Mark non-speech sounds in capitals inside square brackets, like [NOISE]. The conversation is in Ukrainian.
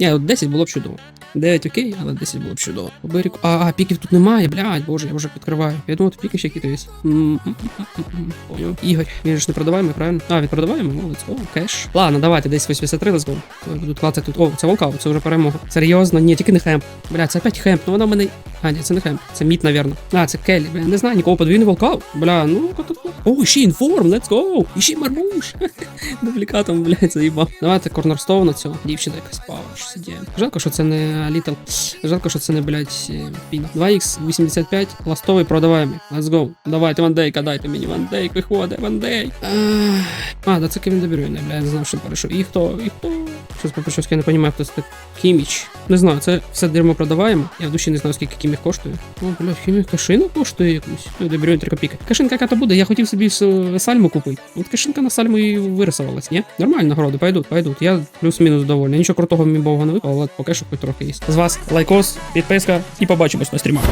Ні, от 10 було б чудово. 9 окей, але 10 було б чудово. Поберіку. А, а, піків тут немає, блядь, боже, я вже підкриваю. Я думав, тут піки ще якісь є. Поняв. Ігор, він ж не продаваємо, правильно? А, він продаваємо? Let's go, кеш. Ладно, давайте, десь 83, let's go. Тут клацати тут. О, це волкаут, це вже перемога. Серйозно, ні, тільки не хемп. Бля, це опять хемп, ну вона в мене. А, ні, це не хемп, це міт, навірно. А, це Келі, бля, не знаю, нікого подвійний волкаут. Бля, ну, тут. О, ще інформ, let's go. І ще мармуш. [LAUGHS] Дублікатом, блядь, заїбав. Давайте корнерстоун на цього. Дівчина якась пава, що сидіє. Жалко, що це не Літл. Жалко, що це не, блядь, е, піна. 2х 85, ластовий продаваємий. Let's go. Давайте вандейка, дайте мені вандейк, виходить, вандейк. А, да це Кевін Дебрюйне, бля, я не знав, що перейшов. І хто? І хто? Щось по я не розумію, хто це так. Кіміч. Не знаю, це все дерьмо продаваємо. Я в душі не знаю, скільки кіміх коштує. О, бля, хіміх кашину коштує якусь. Ну, Дебрюйн 3 копійки. Кашинка яка то буде, я хотів собі сальму купити. От кашинка на сальму і вирисувалась, ні? Нормально нагороди, пойдуть, пойдуть. Я плюс-мінус довольний. Нічого крутого мені бога не випало, але поки що хоч трохи є. З вас лайкос, підписка і побачимось на стрімах.